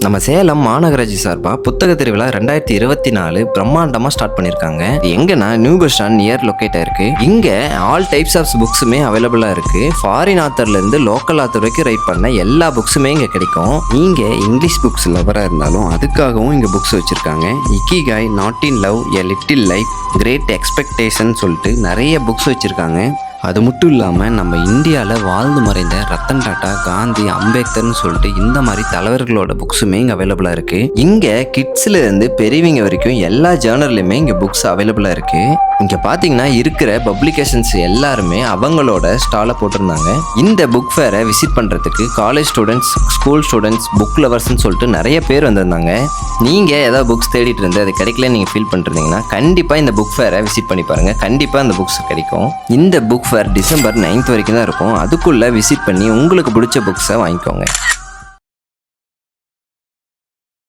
நம்ம சேலம் மாநகராட்சி சார்பாக புத்தக திருவிழா ரெண்டாயிரத்தி இருபத்தி நாலு பிரம்மாண்டமாக ஸ்டார்ட் பண்ணியிருக்காங்க. எங்கன்னா new bus stand near locate ஆயிருக்கு இங்கே ஆல் டைப்ஸ் ஆஃப் புக்ஸுமே அவைலபிளாக இருக்கு. ஃபாரின் ஆத்தர்லேருந்து லோக்கல் ஆத்தர் வரைக்கும் ரைட் பண்ண எல்லா புக்ஸுமே இங்கே கிடைக்கும். நீங்கள் இங்கிலீஷ் புக்ஸ் லவராக இருந்தாலும் அதுக்காகவும் இங்கே புக்ஸ் வச்சுருக்காங்க. Ikigai not in love a little life great expectation சொல்லிட்டு நிறைய புக்ஸ் வச்சுருக்காங்க. அது மட்டும் இல்லாமல் நம்ம இந்தியாவில் வாழ்ந்து மறைந்த ரத்தன் டாட்டா காந்தி அம்பேத்கர்னு சொல்லிட்டு இந்த மாதிரி தலைவர்களோட புக்ஸுமே இங்கே அவைலபிளாக இருக்குது இங்கே கிட்ஸ்லேருந்து பெரியவங்க வரைக்கும் எல்லா ஜேர்னல்லையுமே இங்கே புக்ஸ் அவைலபிளாக இருக்குது இங்கே பார்த்தீங்கன்னா இருக்கிற பப்ளிகேஷன்ஸ் எல்லாருமே அவங்களோட ஸ்டாலை போட்டிருந்தாங்க. இந்த புக் ஃபேரை விசிட் பண்ணுறதுக்கு college students school students book லவர்ஸ்னு சொல்லிட்டு நிறைய பேர் வந்திருந்தாங்க. நீங்கள் ஏதாவது புக்ஸ் தேடிட்டு இருந்து அது கிடைக்கல நீங்கள் ஃபீல் பண்ணிருந்தீங்கன்னா கண்டிப்பாக இந்த புக் ஃபேரை விசிட் பண்ணி பாருங்கள் கண்டிப்பாக அந்த புக்ஸ் கிடைக்கும். இந்த புக் ஃபேர் டிசம்பர் நைன்த் வரைக்கும் தான் இருக்கும். அதுக்குள்ளே விசிட் பண்ணி உங்களுக்கு பிடிச்ச புக்ஸை வாங்கிக்கோங்க.